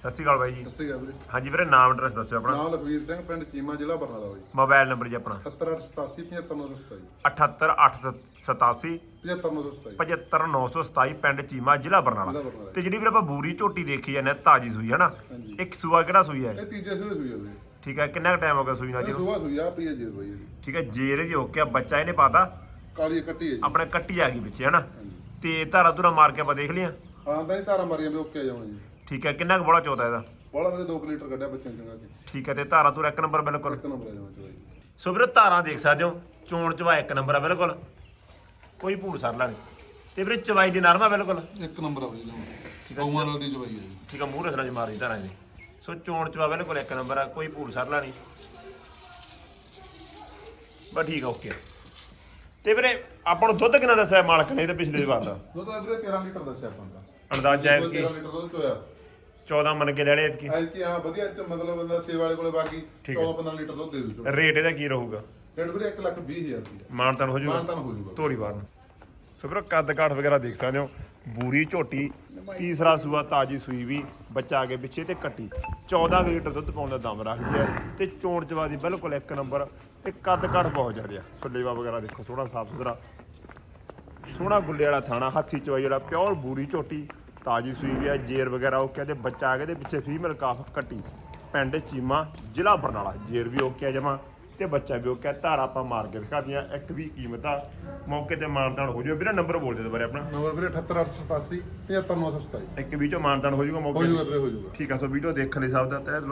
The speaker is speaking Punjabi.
ਸਤਿ ਸ਼੍ਰੀ ਅਕਾਲ ਬਾਈ ਜੀ। ਸਤਿ ਸ਼੍ਰੀ ਅਕਾਲ ਵੀਰੇ। ਹਾਂਜੀ ਵੀਰੇ ਨਾਮ ਐਡਰੈਸ ਦੱਸਿਓ ਆਪਣਾ। ਨਾਮ ਲਖਵੀਰ ਸਿੰਘ ਪਿੰਡ ਚੀਮਾ ਜ਼ਿਲ੍ਹਾ ਬਰਨਾਲਾ ਬਾਈ। ਮੋਬਾਈਲ ਨੰਬਰ ਜੀ ਆਪਣਾ। 7887755927 78887 7597 75927 ਪਿੰਡ ਚੀਮਾ ਜ਼ਿਲ੍ਹਾ ਬਰਨਾਲਾ। ਜ਼ਿਲ੍ਹਾ ਬਰਨਾਲਾ। ਤੇ ਜਿਹੜੀ ਵੀਰੇ ਆਪਾਂ ਬੂਰੀ ਝੋਟੀ ਦੇਖੀ ਜਾਂਦੇ ਹਾਂ, ਤਾਜੀ ਸੂਈ ਹੈ ਨਾ। ਇੱਕ ਸੂਆ ਕਿਹੜਾ ਸੂਈ ਹੈ ਇਹ? ਤੀਜੇ ਸੂਏ ਸੂਈ ਆ ਵੀਰੇ। ਠੀਕ ਹੈ ਕਿੰਨਾ ਟਾਈਮ ਹੋ ਗਿਆ ਸੂਈ ਨਾਲ ਇਹ ਜੀ ਸੁਬਾ ਸੂਈ ਆ ਪੀਏ ਜੀ ਬਾਈ ਇਹਦੀ। ਠੀਕ ਹੈ ਜੇਰ ਵੀ ਓਕੇ ਆ ਬੱਚਾ ਇਹਨੇ ਪਾਤਾ? ਕਾਲੀ ਕੱਟੀ ਹੈ ਜੀ। ਆਪਣੇ ਕੱਟੀ ਆ ਗਈ ਪਿੱਛੇ ਹਨਾ? ਤੇ ਧਾਰਾ ਧੁਰਾ ਮਾਰ ਕੇ ਆਪਾਂ ਦੇਖ ਲਿਆ ਹਾਂ ਤਾਂ ਇਹ ਧਾਰਾ ਮਾਰੀਆਂ ਵੀ ਓਕੇ ਆ ਜਾਵਾਂ ਜੀ। ਠੀਕ ਹੈ ਕਿੰਨਾ ਕੁ ਬੜਾ ਚੌਥਾ ਇਹਦਾ? ਬੋਲਾ ਮੇਰੇ 2 ਲੀਟਰ ਕੱਢਿਆ ਬੱਚਿਆਂ ਚੰਗਾ ਜੀ। ਠੀਕ ਹੈ ਤੇ ਧਾਰਾ ਧੁਰਾ ਇੱਕ ਨੰਬਰ ਬਿਲਕੁਲ? ਇੱਕ ਨੰਬਰ ਜਾਵਾਂ ਚੋਈ ਸੋ ਵੀਰੇ ਧਾਰਾਂ ਦੇਖ ਸਕਦੇ ਹੋ ਚੋਣ ਚਵਾ ਇੱਕ ਨੰਬਰ ਆ ਬਿਲਕੁਲ। ਕੋਈ ਭੂੜ ਸਰਲਾ ਨਹੀਂ। ਤੇ ਵੀਰੇ ਚਵਾਈ ਦੀ ਨਰਮਾ ਬਿਲਕੁਲ? ਇੱਕ ਨੰਬਰ ਆ ਬਾਈ ਠੀਕ ਕੌਮਾਂ ਨਾਲ ਦੀ ਜਵਾਈ ਹੈ ਜੀ। ਠੀਕ ਆ ਮੂੰਹ ਰਸਣਾ ਚ ਮਾਰੀ ਧਾਰਾਂ ਦੀ ਸੋ ਚੋਣ ਚਵਾ ਬਿਲਕੁਲ ਇੱਕ ਨੰਬਰ ਆ ਕੋਈ ਭੂੜ ਸਰਲਾ ਨਹੀਂ। ਬਸ ਠੀਕ ਆ ਓਕੇ ਤੇ ਵੀਰੇ ਆਪਾਂ ਨੂੰ ਦੁੱਧ ਕਿੰਨਾ ਦੱਸਿਆ ਮਾਲਕ ਨੇ ਇਹਦੇ ਪਿਛਲੇ ਵਾਰ ਦਾ? ਦੁੱਧ ਆ ਵੀਰੇ 13 ਲੀਟਰ ਦੱਸਿਆ ਆਪਾਂ ਦਾ ਅੰਦਾਜ਼ਾ ਹੈ ਕਿ? 13 ਲੀਟਰ ਦੁੱਧ ਚੋਇਆ। 14 ਮੰਨ ਕੇ ਲੈ ਲਿਆ ਇਤਕੀ ਐ ਕਿ ਆ ਵਧੀਆ ਚ ਮਤਲਬ ਬੰਦਾ ਸੇਵਾ ਵਾਲੇ ਕੋਲੇ ਬਾਕੀ ਠੀਕ ਹੈ। 14 15 ਲੀਟਰ ਦੁੱਧ ਦੇ ਦੂ ਰੇਟ ਇਹਦਾ ਕੀ ਰਹੂਗਾ? ਰੇਟ ਵੀਰੇ 1 ਲੱਖ 20 ਹਜ਼ਾਰ ਦੀ ਮਾਨਤਨ ਹੋ ਜਾਊਗਾ ਮਾਨਤਾਨ ਹੋ ਜਾਊਗਾ ਧੋਰੀ ਵਾਰ ਨੂੰ। ਸੋ ਵੀਰੋ ਕੱਦ ਕਾਠ ਵਗੈਰਾ ਦੇਖ ਸਕਦੇ ਹੋ। ਬੂਰੀ ਝੋਟੀ ਤੀਸਰਾ ਸੂਆ ਤਾਜੀ ਸੂਈ ਵੀ ਬੱਚਾ ਅੱਗੇ ਪਿੱਛੇ ਤੇ ਕੱਟੀ। 14 ਕੁ ਲੀਟਰ ਦੁੱਧ ਪਾਉਣ ਦਾ ਦਮ ਰੱਖਦੀ ਹੈ ਤੇ ਚੋਣ ਚਵਾ ਦੀ ਬਿਲਕੁਲ ਇੱਕ ਨੰਬਰ। ਤੇ ਕੱਦ ਕਾਠ ਬਹੁਤ ਜ਼ਿਆਦਾ ਆ। ਸੋ ਲੇਵਾ ਵਗੈਰਾ ਦੇਖੋ ਥੋੜਾ ਸਾਫ਼ ਸੁਥਰਾ। ਸੋਹਣਾ ਗੁੱਲੇ ਵਾਲਾ ਥਾਣਾ ਹੱਥੀ ਚਵਾਈ ਜਿਹੜਾ ਪਿਓਰ ਬੂਰੀ ਝੋਟੀ। ਤਾਜੀ ਸੂਈ ਵੀ ਹੈ ਜੇਰ ਵਗੈਰਾ ਉਹ ਕਹਿੰਦੇ ਬੱਚਾ ਆ ਗਿਆ ਤੇ ਪਿੱਛੇ ਫੀਮੇਲ ਕਾਫ ਕੱਟੀ। ਪਿੰਡ ਚੀਮਾ ਜ਼ਿਲ੍ਹਾ ਬਰਨਾਲਾ ਜੇਰ ਵੀ ਓਕੇ ਆ ਜਮਾ ਤੇ ਬੱਚਾ ਵੀ ਓਕੇ ਆ ਧਾਰਾ ਆਪਾਂ ਮਾਰ ਕੇ ਦਿਖਾਦੀਆਂ ਇੱਕ ਵੀ ਕੀਮਤ ਆ। ਮੌਕੇ ਤੇ ਮਾਨਦਾਨ ਹੋ ਜਾਊ ਵੀਰੇ ਨੰਬਰ ਬੋਲ ਦੇ ਦੁਬਾਰੇ ਆਪਣਾ। ਨੰਬਰ ਵੀਰੇ 78887 75927 ਇੱਕ ਵੀ ਚੋਂ ਮਾਨਦਾਨ ਹੋ ਜਾਊਗਾ ਹੋ ਮੌਕੇ ਜਾਊਗਾ ਤੇ? ਵੀਰੇ ਹੋ ਜਾਊਗਾ ਠੀਕ ਆ ਸੋ ਵੀਡੀਓ ਦੇਖਣ ਲਈ ਸਭ ਦਾ ਤਹਿ ਦਿਲੋਂ